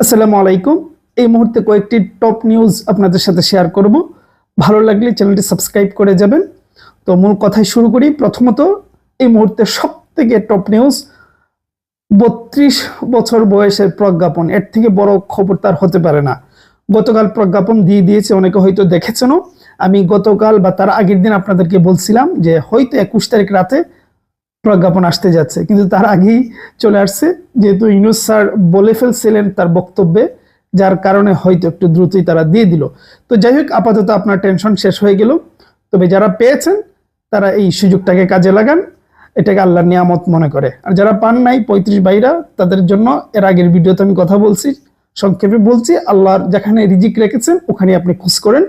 আসসালামু আলাইকুম। এই মুহূর্তে কয়েকটি টপ নিউজ আপনাদের সাথে শেয়ার করব। ভালো লাগলে চ্যানেলটি সাবস্ক্রাইব করে যাবেন। তো মূল কথায় শুরু করি। প্রথমত, এই মুহূর্তে সব থেকে টপ নিউজ বত্রিশ বছর বয়সের প্রজ্ঞাপন। এর থেকে বড় খবর তার হতে পারে না। গতকাল প্রজ্ঞাপন দিয়ে দিয়েছে, অনেকে হয়তো দেখেছেনও। আমি গতকাল বা তার আগের দিন আপনাদেরকে বলছিলাম যে হয়তো একুশ তারিখ রাতে প্রজ্ঞাপন আসতে যাচ্ছে। কিন্তু তার আগেই চলে আসছে যেহেতু ইউনুস স্যার বলে ফেলছিলেন তার বক্তব্যে, যার কারণে হয়তো একটু দ্রুতই তারা দিয়ে দিল। তো যাই হোক, আপাতত আপনার টেনশন শেষ হয়ে গেল। তবে যারা পেয়েছেন, তারা এই সুযোগটাকে কাজে লাগান। এটাকে আল্লাহর নিয়ামত মনে করে। আর যারা পান নাই, পঁয়ত্রিশ বাইরা তাদের জন্য এর আগের ভিডিওতে আমি কথা বলছি, সংক্ষেপে বলছি, আল্লাহর যেখানে রিজিক রেখেছেন ওখানে আপনি খুশ করেন।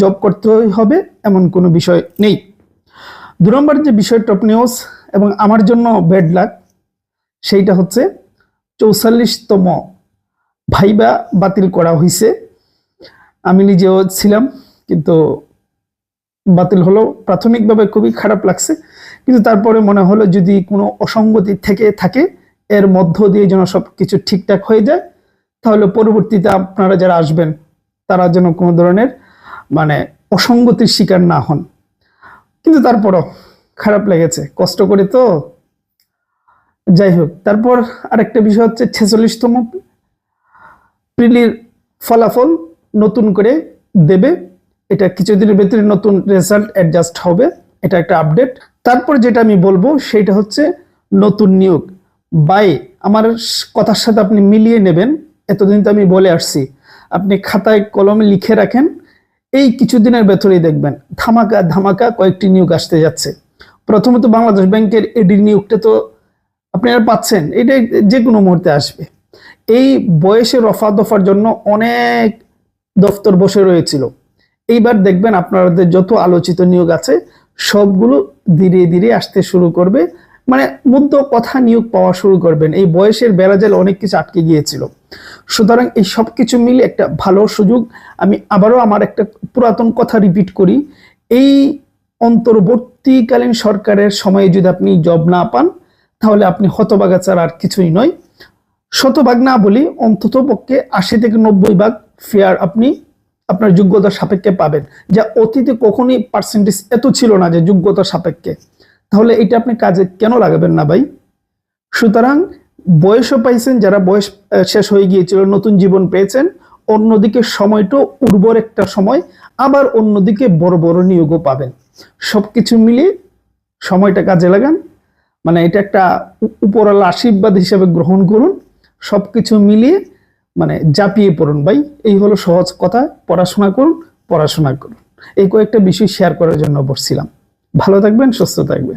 জব করতে হবে, এমন কোনো বিষয় নেই। দু নম্বর যে বিষয় টপ নিউজ এবং আমার জন্য ব্যাড লাক সেইটা হচ্ছে চৌচল্লিশতম ভাইবা বাতিল করা হয়েছে আমি নিজেও ছিলাম, কিন্তু বাতিল হলো, প্রাথমিকভাবে খুবই খারাপ লাগছে। কিন্তু তারপরে মনে হলো যদি কোনো অসঙ্গতি থেকে থাকে, এর মধ্য দিয়ে যেন সব কিছু ঠিকঠাক হয়ে যায়, তাহলে পরবর্তীতে আপনারা যারা আসবেন, তারা যেন কোনো ধরনের মানে অসঙ্গতির শিকার না হন। কিন্তু তারপরও খারাপ লেগেছে, কষ্ট করে তো। যাই হোক, তারপর আরেকটা বিষয় হচ্ছে ছেচল্লিশতম প্রিলির ফলাফল নতুন করে দেবে। এটা কিছুদিনের ভেতরে নতুন রেজাল্ট অ্যাডজাস্ট হবে, এটা একটা আপডেট তারপর যেটা আমি বলব, সেটা হচ্ছে নতুন নিয়োগ। বাই, আমার কথার সাথে আপনি মিলিয়ে নেবেন, এতদিন তো আমি বলে আসছি। আপনি খাতায় কলমে লিখে রাখেন এই কিছুদিনের ভেতরেই দেখবেন ধামাকা ধামাকা কয়েকটি নিয়োগ আসতে যাচ্ছে। প্রথমত বাংলাদেশ ব্যাংকের এডি নিয়োগটা তো আপনারা পাচ্ছেন এটা যে কোনো মুহূর্তে আসবে। এই বয়সে রফা দফার জন্য অনেক দফতর বসে রয়েছিল। এইবার দেখবেন আপনাদের যত আলোচিত নিয়োগ আছে, সবগুলো ধীরে ধীরে আসতে শুরু করবে। মানে মুদ্র কথা নিয়োগ পাওয়া শুরু করবেন। এই বয়সের বেড়াজাল অনেক কিছু আটকে গিয়েছিল। সুতরাং এই সব কিছু মিলে একটা ভালো সুযোগ। আমি আবারও আমার একটা পুরাতন কথা রিপিট করি। এই অন্তর্বর্তীকালীন সরকারের সময়ে যদি আপনি জব না পান, তাহলে আপনি হতবাগা ছাড়া আর কিছুই নয়। শতভাগ না বলি, অন্তত পক্ষে আশি থেকে নব্বই ভাগ ফেয়ার আপনি আপনার যোগ্যতা সাপেক্ষে পাবেন। যা অতীতে কখনই পার্সেন্টেজ এত ছিল না যে যোগ্যতা সাপেক্ষে। তাহলে এটা আপনি কাজে কেন লাগাবেন না ভাই? সুতরাং বয়সও পাইছেন, যারা বয়স শেষ হয়ে গিয়েছিল, নতুন জীবন পেয়েছেন, অন্যদিকে সময়টা উর্বর একটা সময়, আবার অন্যদিকে বড় বড় নিয়োগও পাবেন। সবকিছু মিলিয়ে সময়টা কাজে লাগান। মানে এটা একটা উ- উপরওয়ালা আশীর্বাদ হিসেবে গ্রহণ করুন। সবকিছু মিলিয়ে মানে জাপিয়ে পড়ুন ভাই। এই হলো সহজ কথা। পড়াশোনা করুন পড়াশোনা করুন। এই কয়েকটা বিষয় শেয়ার করার জন্য বসছিলাম। ভালো থাকবেন, সুস্থ থাকবেন।